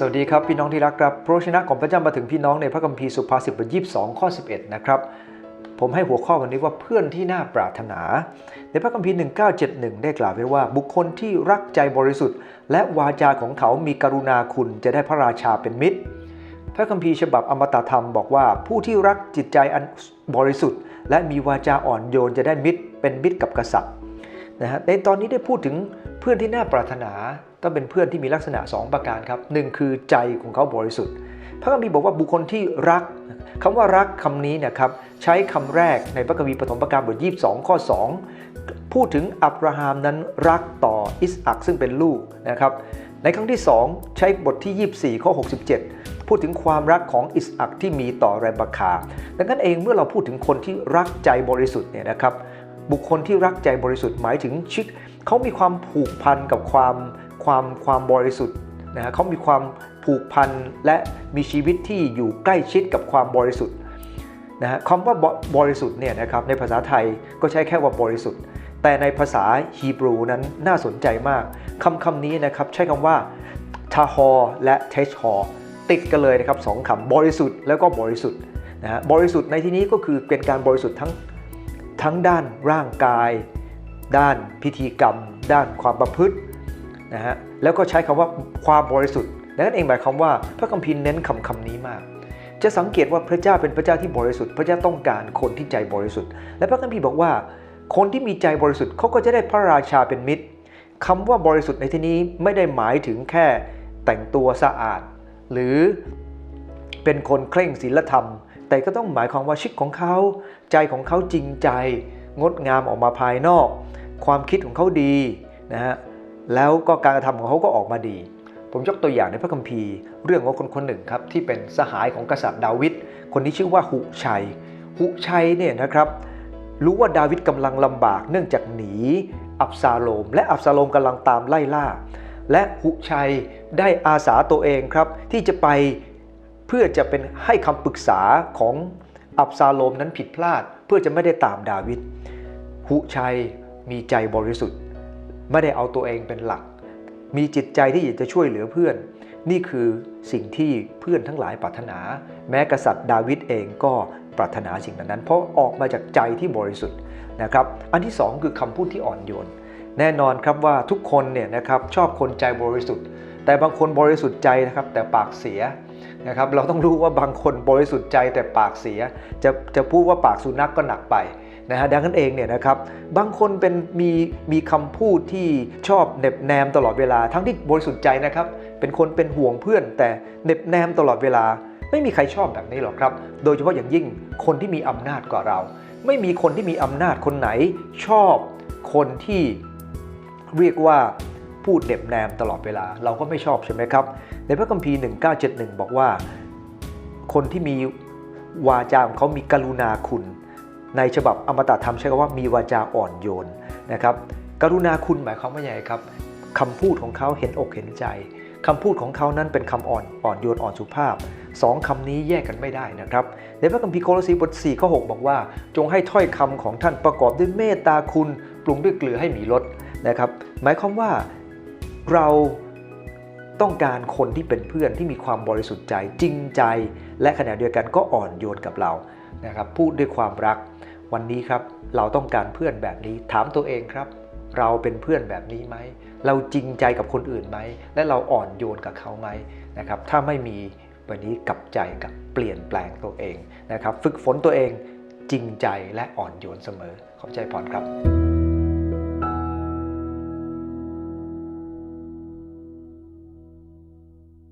สวัสดีครับพี่น้องที่รักครับพระวจนะของพระเจ้ามาถึงพี่น้องในพระคัมภีร์สุภาษิตบทยี่สองข้อ 11 นะครับ ผมให้หัวข้อวันนี้ว่าเพื่อนที่น่าปรารถนา ในพระคัมภีร์ 1971 ได้กล่าวไว้ว่า บุคคลที่รักใจบริสุทธิ์ และวาจาของเขามีกรุณาคุณจะได้พระราชาเป็นมิตร พระคัมภีร์ฉบับอมตะธรรมบอกว่าผู้ที่รักจิตใจอันบริสุทธิ์ และมีวาจาอ่อนโยนจะได้มิตร เป็นมิตรกับกษัตริย์นะฮะในตอนนี้ได้พูดถึง เพื่อนที่น่าปรารถนาต้องเป็นเพื่อนที่มีลักษณะ 2 ประการครับหนึ่งคือใจของเขาบริสุทธิ์ พระคัมภีร์บอกว่าบุคคลที่รักคำว่ารักคำนี้นะครับใช้คำแรกในพระคัมภีร์ปฐมกาลบท22ข้อ 2 พูดถึงอับราฮัมนั้นรักต่ออิสอักซึ่งเป็นลูกนะครับในครั้งที่ 2 ใช้บทที่ 24 ข้อ 67 พูดถึงความรักของอิสอักที่มีต่อแรบคา ดังนั้นเองเมื่อเราพูดถึงคนที่รักใจบริสุทธิ์เนี่ยนะครับ บุคคลที่รักใจบริสุทธิ์หมายถึงชิดเขามีความผูกพันกับความความความบริสุทธิ์นะฮะเขามีความผูกพันและมีชีวิตที่อยู่ใกล้ชิดกับความบริสุทธิ์นะฮะคำว่าบริสุทธิ์เนี่ยนะครับในภาษาไทยก็ใช้แค่ว่าบริสุทธิ์ แต่ในภาษาฮีบรูนั้นน่าสนใจมากคำคำนี้นะครับใช้คำว่าทาฮอและเทชฮอติดกันเลยนะครับสองคำบริสุทธิ์แล้วก็บริสุทธิ์นะฮะบริสุทธิ์ในที่นี้ก็คือเป็นการบริสุทธิ์ทั้ง ทั้งด้านร่างกาย ด้านพิธีกรรม ด้านความประพฤตินะฮะแล้วก็ใช้คำว่าความบริสุทธิ์ดังนั้นเองหมายความว่าพระคัมภีร์เน้นคำคำนี้มาก จะสังเกตว่าพระเจ้าเป็นพระเจ้าที่บริสุทธิ์ พระเจ้าต้องการคนที่ใจบริสุทธิ์ และพระคัมภีร์บอกว่า คนที่มีใจบริสุทธิ์เขาก็จะได้พระราชาเป็นมิตรคำว่าบริสุทธิ์ในที่นี้ไม่ได้หมายถึงแค่แต่งตัวสะอาด หรือเป็นคนเคร่งศีลธรรม แต่ก็ต้องหมายความว่าชีวิตของเขา ใจของเขาจริงใจ งดงามออกมาภายนอก ความคิดของเขาดีนะฮะแล้วก็การกระทำของเขาก็ออกมาดี ผมยกตัวอย่างในพระคัมภีร์ เรื่องของคนคนหนึ่งครับที่เป็นสหายของกษัตริย์ดาวิดคนนี้ชื่อว่าหุชัย หุชัยเนี่ยนะครับรู้ว่าดาวิดกำลังลำบากเนื่องจากหนีอับซาโลม และอับซาโลมกำลังตามไล่ล่า และหุชัยได้อาสาตัวเองครับที่จะไป เพื่อจะเป็นให้คำปรึกษาของอับซาโลมนั้นผิดพลาด เพื่อจะไม่ได้ตามดาวิดหุชัยมีใจบริสุทธิ์ ไม่ได้เอาตัวเองเป็นหลัก มีจิตใจที่อยากจะช่วยเหลือเพื่อน นี่คือสิ่งที่เพื่อนทั้งหลายปรารถนา แม้กษัตริย์ดาวิดเองก็ปรารถนาสิ่งนั้น เพราะออกมาจากใจที่บริสุทธิ์นะครับ อันที่สองคือคำพูดที่อ่อนโยน แน่นอนครับว่าทุกคนเนี่ยนะครับชอบคนใจบริสุทธิ์ แต่บางคนบริสุทธิ์ใจนะครับแต่ปากเสีย นะครับเราต้องรู้ว่าบางคนบริสุทธิ์ใจแต่ปากเสีย จะจะพูดว่าปากสุนัขกก็หนักไปนะฮะดังนั้นเองเนี่ยนะครับบางคนเป็นมีมีคำพูดที่ชอบเน็บแนมตลอดเวลา ทั้งที่บริสุทธิ์ใจนะครับเป็นคนเป็นห่วงเพื่อน แต่เน็บแนมตลอดเวลา ไม่มีใครชอบแบบนี้หรอกครับ โดยเฉพาะอย่างยิ่งคนที่มีอำนาจกว่าเรา ไม่มีคนที่มีอำนาจคนไหน ชอบคนที่เรียกว่าพูดเน็บแนมตลอดเวลาเราก็ไม่ชอบใช่ไหมครับ ในพระคัมภีร์ 1971 บอกว่า คนที่มีวาจาของเขามีกรุณาคุณ ในฉบับอมตะธรรมใช้คำว่ามีวาจาอ่อนโยนนะครับ กรุณาคุณหมายความว่าอย่างไรครับคำพูดของเขาเห็นอกเห็นใจคำพูดของเขานั้นเป็นคำอ่อนอ่อนโยนอ่อนสุภาพสองคำนี้แยกกันไม่ได้นะครับในพระคัมภีร์โคลสีบท4ข้อ6บอกว่า จงให้ถ้อยคำของท่านประกอบด้วยเมตตาคุณ ปรุงด้วยเกลือให้มีรสนะครับ หมายความว่าเรา ต้องการคนที่เป็นเพื่อนที่มีความบริสุทธิ์ใจจริงใจ และขณะเดียวกันก็อ่อนโยนกับเรานะครับพูดด้วยความรัก วันนี้ครับเราต้องการเพื่อนแบบนี้ถามตัวเองครับ เราเป็นเพื่อนแบบนี้ไหม เราจริงใจกับคนอื่นไหม และเราอ่อนโยนกับเขาไหมนะครับถ้าไม่มีวันนี้กลับใจกับเปลี่ยนแปลงตัวเองนะครับฝึกฝนตัวเองจริงใจและอ่อนโยนเสมอขอบใจพรครับ